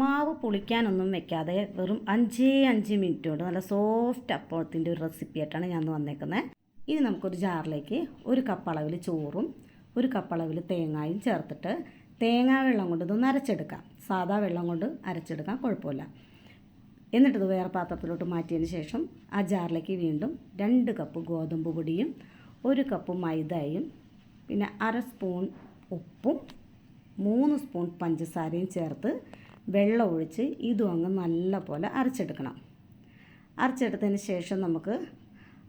മാവ് പുളിക്കാനൊന്നും വെക്കാതെ വെറും അഞ്ചേ അഞ്ച് മിനിറ്റ് കൊണ്ട് നല്ല സോഫ്റ്റ് അപ്പത്തിന്റെ ഒരു റെസിപ്പി ആയിട്ടാണ് ഞാൻ വന്നേക്കുന്നത് ഇനി നമുക്കൊരു ജാറിലേക്ക് ഒരു കപ്പ് അളവിൽ ചോറും ഒരു കപ്പ് അളവിൽ തേങ്ങായും ചേർത്തിട്ട് തേങ്ങാ വെള്ളം കൊണ്ട് ഇതൊന്ന് അരച്ചെടുക്കാം. സാദാ വെള്ളം കൊണ്ട് അരച്ചെടുക്കാം കുഴപ്പമില്ല. എന്നിട്ടിത് വേറെ പാത്രത്തിലോട്ട് മാറ്റിയതിന് ശേഷം ആ ജാറിലേക്ക് വീണ്ടും രണ്ട് കപ്പ് ഗോതമ്പ് പൊടിയും ഒരു കപ്പ് മൈദയും പിന്നെ അര സ്പൂൺ ഉപ്പും മൂന്ന് സ്പൂൺ പഞ്ചസാരയും ചേർത്ത് വെള്ളം ഒഴിച്ച് ഇതും അങ്ങ് നല്ല പോലെ അരച്ചെടുക്കണം. അരച്ചെടുത്തതിന് ശേഷം നമുക്ക്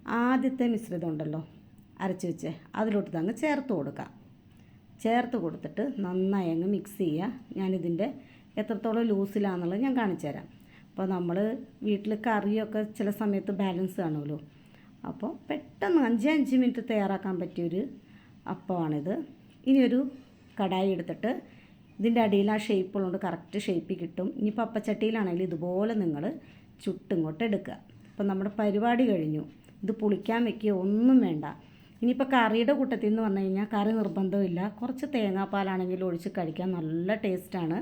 ആദ്യത്തെ മിശ്രിതം ഉണ്ടല്ലോ അരച്ച് വെച്ച് അതിലോട്ട് അങ്ങ് ചേർത്ത് കൊടുക്കാം. ചേർത്ത് കൊടുത്തിട്ട് നന്നായി അങ്ങ് മിക്സ് ചെയ്യുക. ഞാനിതിന്റെ എത്രത്തോളം ലൂസിലാണെന്നുള്ളത് ഞാൻ കാണിച്ചു തരാം. അപ്പോൾ നമ്മൾ വീട്ടിൽ കറിയൊക്കെ ചില സമയത്ത് ബാലൻസ് കാണുമല്ലോ. അപ്പോൾ പെട്ടെന്ന് അഞ്ച് അഞ്ച് മിനിറ്റ് തയ്യാറാക്കാൻ പറ്റിയൊരു അപ്പമാണിത്. ഇനിയൊരു കടായി എടുത്തിട്ട് ഇതിന്റെ അടിയിൽ ആ ഷേപ്പുള്ളതുകൊണ്ട് കറക്റ്റ് ഷേപ്പിൽ കിട്ടും. ഇനിയിപ്പോൾ അപ്പച്ചട്ടിയിലാണെങ്കിൽ ഇതുപോലെ നിങ്ങൾ ചുട്ടിങ്ങോട്ട് എടുക്കുക. അപ്പം നമ്മുടെ പരിപാടി കഴിഞ്ഞു. ഇത് പുളിക്കാൻ വെക്കുക ഒന്നും വേണ്ട. ഇനിയിപ്പോൾ കറിയുടെ കൂട്ടത്തിൽ എന്ന് പറഞ്ഞു കഴിഞ്ഞാൽ കറി നിർബന്ധമില്ല. കുറച്ച് തേങ്ങാപ്പാലാണെങ്കിൽ ഒഴിച്ച് കഴിക്കാൻ നല്ല ടേസ്റ്റാണ്.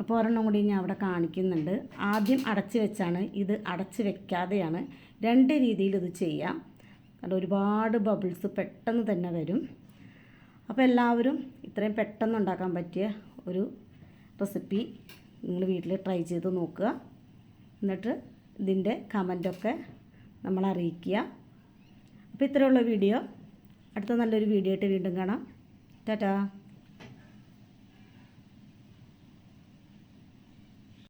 അപ്പോൾ ഒരെണ്ണം കൂടി ഞാൻ അവിടെ കാണിക്കുന്നുണ്ട്. ആദ്യം അടച്ച് വെച്ചാണ് ഇത് അടച്ച് വെക്കാതെയാണ് രണ്ട് രീതിയിൽ ഇത് ചെയ്യാം. കാരണം ഒരുപാട് ബബിൾസ് പെട്ടെന്ന് തന്നെ വരും. അപ്പോൾ എല്ലാവരും ഇത്രയും പെട്ടെന്ന് ഉണ്ടാക്കാൻ പറ്റിയ ഒരു റെസിപ്പി നിങ്ങൾ വീട്ടിൽ ട്രൈ ചെയ്ത് നോക്കുക. എന്നിട്ട് ഇതിന്റെ കമന്റൊക്കെ നമ്മൾ അറിയിക്കുക. അപ്പോൾ ഇത്രയുള്ള വീഡിയോ. അടുത്ത നല്ലൊരു വീഡിയോ ആയിട്ട് വീണ്ടും കാണാം. ടാറ്റാ.